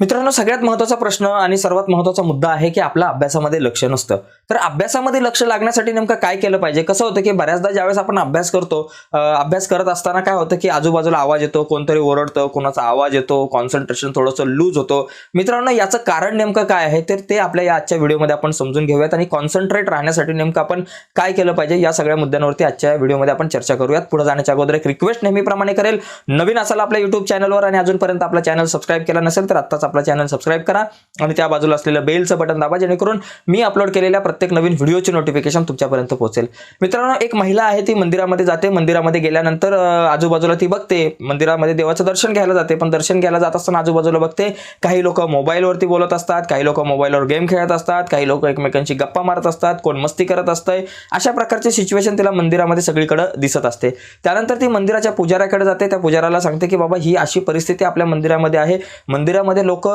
मित्रांनो सगळ्यात महत्त्वाचा प्रश्न आणि सर्वात महत्त्वाचा मुद्दा आहे की आपला अभ्यासामध्ये लक्ष नसतं. तर अभ्यासामध्ये लक्ष लागण्यासाठी नेमकं काय केलं पाहिजे? कसं होतं की बऱ्याचदा ज्यावेळेस आपण अभ्यास करतो अभ्यास करत असताना काय होतं की आजूबाजूला आवाज येतो कोणतरी ओरडतं कोणाचा आवाज येतो कॉन्सन्ट्रेशन थोडंसं लूज होतो. मित्रांनो याचं कारण नेमकं काय आहे? तर ते आपल्या या आजच्या व्हिडिओमध्ये आपण समजून घेऊयात आणि कॉन्सन्ट्रेट राहण्यासाठी नेमकं आपण काय केलं पाहिजे? या सगळ्या मुद्द्यांवरती आजच्या व्हिडिओमध्ये आपण चर्चा करूयात. पुढे जाण्याच्या अगोदर एक रिक्वेस्ट नेहमीप्रमाणे करेल. नवीन असाल आपल्या युट्यूब चॅनलवर आणि अजूनपर्यंत आपला चॅनल सबस्क्राईब केला नसेल तर आत्ताच आपला चॅनल सबस्क्राईब करा आणि त्या बाजूला असलेलं बेलचं बटन दाबा जेणेकरून मी अपलोड केलेल्या प्रत्येक नवीन व्हिडिओची नोटिफिकेशन तुमच्यापर्यंत पोहोचेल. मित्रांनो एक महिला आहे ती मंदिरामध्ये जाते. मंदिरामध्ये गेल्यानंतर आजूबाजूला ती बघते. मंदिरामध्ये देवाचं दर्शन घ्यायला जाते पण दर्शन घ्यायला जात असताना आजूबाजूला बघते. काही लोक मोबाईलवरती बोलत असतात काही लोक मोबाईलवर गेम खेळत असतात काही लोक एकमेकांशी गप्पा मारत असतात कोण मस्ती करत असतंय. अशा प्रकारची सिच्युएशन तिला मंदिरामध्ये सगळीकडे दिसत असते. त्यानंतर ती मंदिराच्या पुजाऱ्याकडे जाते. त्या पुजाऱ्याला सांगते की बाबा ही अशी परिस्थिती आपल्या मंदिरामध्ये आहे. मंदिरामध्ये लोक लोक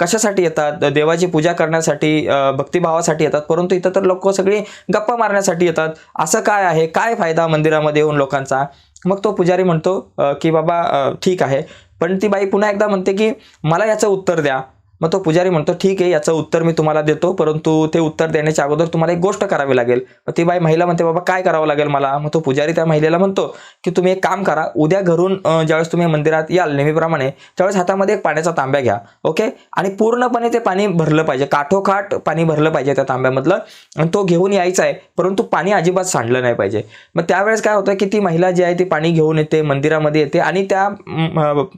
कशासाठी येतात? देवाची पूजा करण्यासाठी भक्तिभावासाठी येतात. परंतु इथं तर लोक सगळी गप्पा मारण्यासाठी येतात. असं काय आहे? काय फायदा मंदिरामध्ये येऊन लोकांचा? मग तो पुजारी म्हणतो की बाबा ठीक आहे. पण ती बाई पुन्हा एकदा म्हणते की मला याचं उत्तर द्या. मग तो पुजारी म्हणतो ठीक आहे याचं उत्तर मी तुम्हाला देतो परंतु ते उत्तर देण्याच्या अगोदर तुम्हाला एक गोष्ट करावी लागेल. मग ती बाई महिला म्हणते बाबा काय करावं लागेल मला? मग तो पुजारी त्या महिलेला म्हणतो की तुम्ही एक काम करा उद्या घरून ज्यावेळेस तुम्ही मंदिरात याल नेहमीप्रमाणे त्यावेळेस हातामध्ये एक पाण्याचा तांब्या घ्या ओके? आणि पूर्णपणे ते पाणी भरलं पाहिजे काठोकाठ पाणी भरलं पाहिजे त्या तांब्यामधलं आणि तो घेऊन यायचा आहे परंतु पाणी अजिबात सांडलं नाही पाहिजे. मग त्यावेळेस काय होतं की ती महिला जी आहे ती पाणी घेऊन येते मंदिरामध्ये येते आणि त्या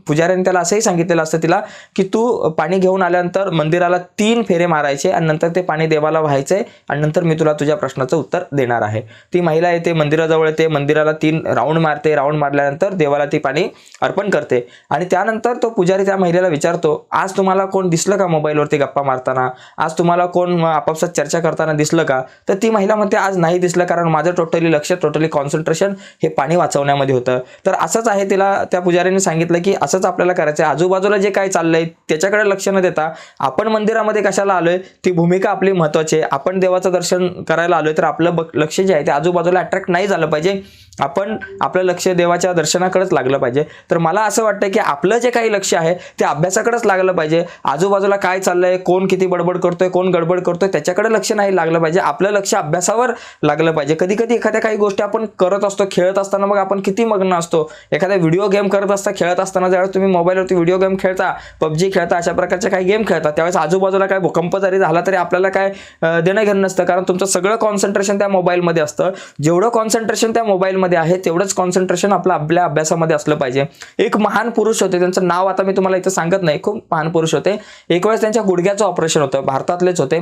पुजाऱ्याने त्याला असंही सांगितलेलं असतं तिला की तू पाणी घेऊन आल्यानंतर मंदिराला तीन फेरे मारायचे आणि नंतर ते पाणी देवाला व्हायचंय आणि नंतर मी तुला तुझ्या प्रश्नाचं उत्तर देणार आहे. ती महिला येते मंदिराजवळ येते मंदिराला तीन राऊंड मारते राऊंड मारल्यानंतर देवाला ती पाणी अर्पण करते. आणि त्यानंतर तो पुजारी त्या महिलेला विचारतो आज तुम्हाला कोण दिसलं का मोबाईलवरती गप्पा मारताना? आज तुम्हाला कोण आपापसात चर्चा करताना दिसलं का? तर ती महिला म्हणते आज नाही दिसलं कारण माझं टोटली लक्ष टोटली कॉन्सन्ट्रेशन हे पाणी वाचवण्यामध्ये होतं. तर असंच आहे तिला त्या पुजाऱ्याने सांगितलं की असंच आपल्याला करायचं आहे आजूबाजूला जे काय चाललंय त्याच्याकडे लक्ष न देता आपण मंदिरामध्ये कशाला आलोय? ती भूमिका आपली महत्वाची आहे. आपण देवाचं दर्शन करायला आलोय तर आपलं लक्ष जे आहे ते आजूबाजूला अट्रॅक्ट नाही झालं पाहिजे. आपण आपलं लक्ष देवाच्या दर्शनाकडेच लागलं पाहिजे. तर मला असं वाटतं की आपलं जे काही लक्ष आहे ते अभ्यासाकडेच लागलं पाहिजे. आजूबाजूला काय चाललंय कोण किती बडबड करतोय कोण गडबड करतोय त्याच्याकडे लक्ष नाही लागलं पाहिजे. आपलं लक्ष अभ्यासावर लागलं पाहिजे. कधी कधी एखाद्या काही गोष्टी आपण करत असतो खेळत असताना मग आपण किती मग्न असतो. एखाद्या व्हिडिओ गेम करत असता खेळत असताना ज्यावेळेस तुम्ही मोबाईलवरती व्हिडिओ गेम खेळता पबजी खेळता अशा प्रकारचे काही गेम खेळतात. त्यावेळेस आजूबाजूला काय भूकंप जरी झाला तरी आपल्याला काय देणं घेणं नसतं. कारण तुमचं सगळं कॉन्सन्ट्रेशन त्या मोबाईलमध्ये असतं. जेवढं कॉन्सन्ट्रेशन त्या मोबाईलमध्ये आहे तेवढंच कॉन्सन्ट्रेशन आपलं आपल्या अभ्यासामध्ये असलं पाहिजे. एक महान पुरुष होते. त्यांचं नाव आता मी तुम्हाला इथं सांगत नाही. खूप महान पुरुष होते. एक वेळेस त्यांच्या गुडघ्याचं ऑपरेशन होतं. भारतातलेच होते.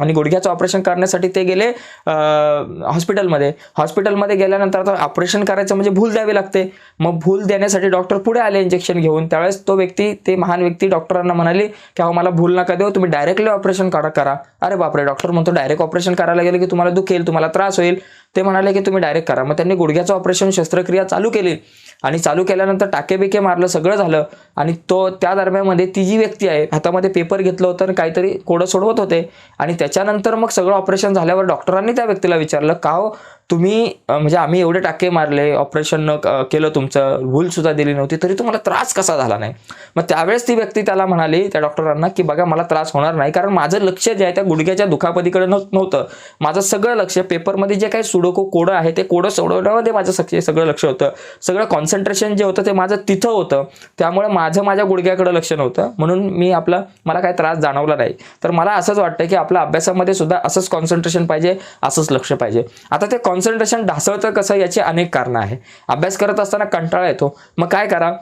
आणि गुडघ्याचं ऑपरेशन करण्यासाठी ते गेले हॉस्पिटलमध्ये हॉस्पिटलमध्ये गेल्यानंतर आता ऑपरेशन करायचं म्हणजे भूल द्यावी लागते. मग भूल देण्यासाठी डॉक्टर पुढे आले इंजेक्शन घेऊन. त्यावेळेस तो व्यक्ती ते महान व्यक्ती डॉक्टरांना म्हणाली की अहो मला भूल नका देऊ तुम्ही डायरेक्टली ऑपरेशन करा करा. अरे बापरे डॉक्टर म्हणतो डायरेक्ट ऑपरेशन करायला गेलं की तुम्हाला दुखेल तुम्हाला त्रास होईल. ते म्हणाले की तुम्ही डायरेक्ट करा. मग त्यांनी गुडघ्याचं ऑपरेशन शस्त्रक्रिया चालू केली. आणि चालू केल्यानंतर टाकेबिके मारलं सगळं झालं. आणि तो त्या दरम्यानमध्ये ती जी व्यक्ती आहे हातामध्ये पेपर घेतलं होतं आणि काहीतरी कोडं सोडवत होते. आणि त्याच्यानंतर मग सगळं ऑपरेशन झाल्यावर डॉक्टरांनी त्या व्यक्तीला विचारलं का हो? तुम्ही म्हणजे आम्ही एवढे टाके मारले ऑपरेशन न क- केलं तुमचं रूलसुद्धा दिली नव्हती तरी तुम्हाला त्रास कसा झाला नाही? मग त्यावेळेस ती व्यक्ती त्याला म्हणाली त्या डॉक्टरांना की बघा मला त्रास होणार नाही कारण माझं लक्ष जे आहे त्या गुडघ्याच्या दुखापतीकडे नव्हतं. माझं सगळं लक्ष पेपरमध्ये जे काही सुडोको कोडं आहे ते कोडं सोडवण्यामध्ये माझं सक्ष सगळं लक्ष होतं. सगळं कॉन्सन्ट्रेशन जे होतं ते माझं तिथं होतं. त्यामुळे माझं माझ्या गुडघ्याकडे लक्ष नव्हतं. म्हणून मी आपलं मला काही त्रास जाणवला नाही. तर मला असंच वाटतं की आपल्या अभ्यासामध्ये सुद्धा असंच कॉन्सन्ट्रेशन पाहिजे असंच लक्ष पाहिजे. आता ते कॉन्सन्ट्रेशन ढासळतं कसं याची अनेक कारणं आहे. अभ्यास करत असताना कंटाळा येतो. मग काय करा?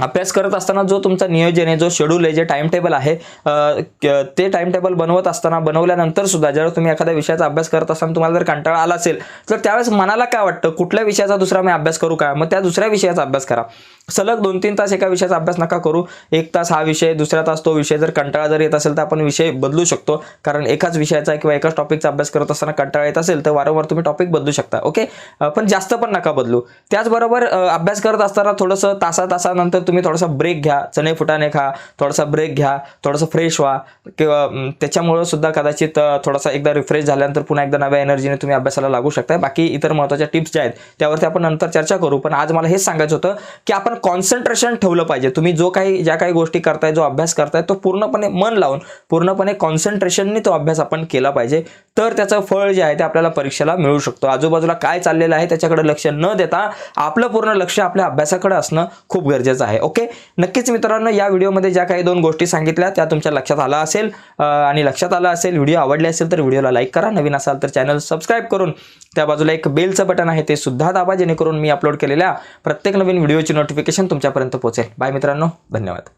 अभ्यास करत असताना जो तुमचा नियोजन आहे जो शेड्यूल आहे जे टाइम टेबल आहे ते टाइम टेबल बनवत असताना बनवल्यानंतर सुद्धा जर तुम्ही एखाद्या विषयाचा अभ्यास करत असताना तुम्हाला जर कंटाळा आला असेल तर त्यावेळेस मनाला काय वाटतं? कुठल्या विषयाचा दुसरा मी अभ्यास करू का? मग त्या दुसऱ्या विषयाचा अभ्यास करा. सलग दोन तीन तास एका विषयाचा अभ्यास नका करू. एक तास हा विषय दुसरा तास तो विषय. जर कंटाळा जर येत असेल तर आपण विषय बदलू शकतो. कारण एकाच विषयाचा किंवा एकाच टॉपिकचा अभ्यास करत असताना कंटाळा येत असेल तर वारंवार तुम्ही टॉपिक बदलू शकता. ओके पण जास्त पण नका बदलू. त्याचबरोबर अभ्यास करत असताना थोडंसं तासा तासानंतर तुम्ही थोडासा ब्रेक घ्या चणे फुटाणे खा थोडासा ब्रेक घ्या थोडंसं फ्रेश व्हा. किंवा त्याच्यामुळं सुद्धा कदाचित थोडासा एकदा रिफ्रेश झाल्यानंतर पुन्हा एकदा नव्या एनर्जीने तुम्ही अभ्यासाला लागू शकता बाकी इतर महत्त्वाच्या टिप्स ज्या आहेत त्यावरती आपण नंतर चर्चा करू. पण आज मला हेच सांगायचं होतं की आपण कॉन्सन्ट्रेशन ठेवलं पाहिजे. तुम्ही जो काही ज्या काही गोष्टी करताय जो अभ्यास करताय तो पूर्णपणे मन लावून पूर्णपणे कॉन्सन्ट्रेशनने तो अभ्यास आपण केला पाहिजे. तर त्याचं फळ जे आहे ते आपल्याला परीक्षेला मिळू शकतो. आजूबाजूला काय चाललेलं आहे त्याच्याकडे लक्ष न देता आपलं पूर्ण लक्ष आपल्या अभ्यासाकडे असणं खूप गरजेचं आहे. ओके नक्कीच मित्रांनो या व्हिडिओमध्ये ज्या काही दोन गोष्टी सांगितल्या त्या तुमच्या लक्षात आला असेल. आणि लक्षात आलं असेल व्हिडिओ आवडले असेल तर व्हिडिओला लाईक करा. नवीन असाल तर चॅनल सबस्क्राईब करून त्या बाजूला एक बेलचं बटन आहे ते सुद्धा दाबा जेणेकरून मी अपलोड केलेल्या प्रत्येक नवीन व्हिडिओची नोटिफिकेशन तुमच्यापर्यंत पोहोचेल. बाय मित्रांनो धन्यवाद.